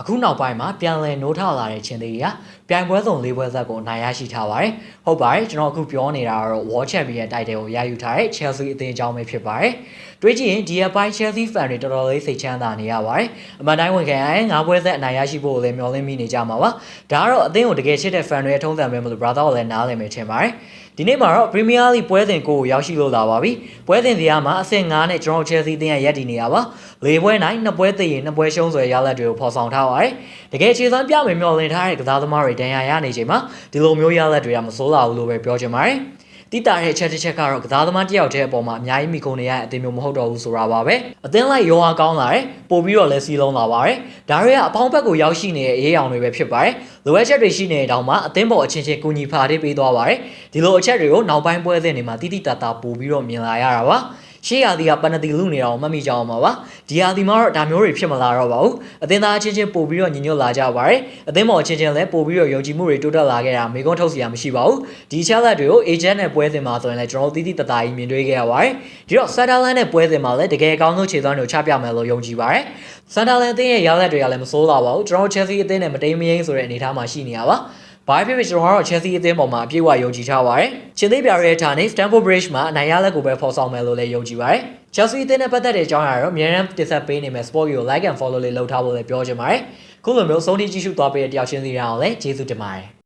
အခုနောက်ပိုင်းမှာပြန်လည်နိုးထလာတဲ့ချင်းသေးတွေကပြိုင်ပွဲစုံ၄ပွဲဆက်ကိုအနိုင်ရရှိထားပါတယ်။ဟုတ်ပါတယ်ကျွန်တော်အခုပြောနေတာကတော့ World Champion တိုက်တယ်ကိုရယူထားတဲ့ Chelsea အသင်းအကြောင်းပဲဖြစ်ပါတယ်။တွေးကြည့်ရင်ဒီအပိုင်း Chelsea fan တွေတော်တော်လေးစိတ်ချမ်းသာနေရပါတယ်။အမှန်တိုင်းဝန်ခံရင်၅ပွဲဆက်အနိုင်ရရှိဖို့လည်းမျှော်လင့်မိနေကြမှာပါ။ဒါကတော့အသင်းကိုတကယ်ချစ်တဲ့ fan တွေရဲ့ထုံးစံပဲမလို့ brother ကိုလည်းနားလည်မယ်ထင်ပါတယ်။ဒီနေ့မှာတော့ Premier League ပွဲစဉ်ကိုရောက်ရှိလို့လာပါပြီ။ပွဲစဉ်စီကမှာအဆင့်9နဲ့ကျွန်တော် Chelsea အသင်းရဲ့ရပ်တည်နေတာပါ။၄ပွဲနိုင်2ပွဲသိရင်2ပွဲရှုံးဆွဲရလဒ်တွေကိုဖော်ဆောင်ထားပါတယ်။တကယ်ခြေစမ်းပြမယ်မျှော်လင့်ထားတဲ့ကစားသမားတွေတန်ရာရနေချိန်မှာဒီလိုမျိုးရလဒ်တွေကမစိုးလာဘူးလို့ပဲပြောချင်ပါတယ်။တိတာတဲ့အချက်တစ်ချက်ကတော့ကစားသမားတစ်ယောက်တည်းအပေါ်မှာအများကြီးမိကုန်နေရတဲ့အသင်းမျိုးမဟုတ်တော့ဘူးဆိုတာပါပဲအသင်းလိုက်ရောအားကောင်းလာတယ်ပို့ပြီးတော့လည်းစီးလုံးလာပါတယ်ဒါတွေကအပေါင်းဘက်ကိုရောက်ရှိနေတဲ့အရေးအယောင်တွေပဲဖြစ်ပါတယ်လိုအပ်ချက်တွေရှိနေတဲ့တောင်မှအသင်းပေါ်အချင်းချင်းကူညီဖာပေးပေးသွားပါတယ်ဒီလိုအချက်တွေကိုနောက်ပိုင်းပွဲစဉ်တွေမှာတိတိတတ်တာပို့ပြီးတော့မြင်လာရတာပါ ရှေ့ရာသီကပနတီလူနေတာကိုမှတ်မိကြအောင်ပါပါဒီရာသီမှာတော့ဒါမျိုးတွေဖြစ်မလာတော့ပါဘူးအသင်းသားအချင်းချင်းပို့ပြီးတော့ညီညွတ်လာကြပါတယ်အသင်းပေါ်အချင်းချင်းလည်းပို့ပြီးတော့ယုံကြည်မှုတွေတိုးတက်လာခဲ့တာမေကွန်းထုတ်စီရမရှိပါဘူးဒီချက်လက်တွေကို agent နဲ့ပွဲစဉ်မှာဆိုရင်လည်းကျွန်တော်တို့တိတိတတ်တာကြီးမြင်တွေ့ခဲ့ရပါတယ်ဒီတော့ Sunderland နဲ့ပွဲစဉ်မှာလည်းတကယ်အကောင်းဆုံးခြေသွမ်းတွေကိုချပြမယ်လို့ယုံကြည်ပါတယ် Sunderland အသင်းရဲ့ရလဒ်တွေကလည်းမစိုးလာပါဘူးကျွန်တော်တို့ Chelsea အသင်းနဲ့မတိမ်မယိမ်းဆိုတဲ့အနေအထားမှာရှိနေရပါ ဘာဖြစ်ဖြစ်ကျွန်တော်ကတော့ Chelsea အသင်းပေါ်မှာအပြည့်အဝယုံကြည်ထားပါတယ်။ချင်းသေးပြရဲထားနေ Stamford Bridge မှာအနိုင်ရလက်ကိုပဲဖော်ဆောင်မယ်လို့လည်းယုံကြည်ပါတယ်။ Chelsea အသင်းနဲ့ပတ်သက်တဲ့အကြောင်းအရာတော့အများအားတင်ဆက်ပေးနေမယ် Sport ကို Like and Follow လေးလုပ်ထားဖို့လည်းပြောချင်ပါတယ်။ခုလိုမျိုးဆုံးထိကြည့်ရှုသွားပေးတဲ့တယောက်ချင်းစီရအောင်လည်းကျေးဇူးတင်ပါတယ်။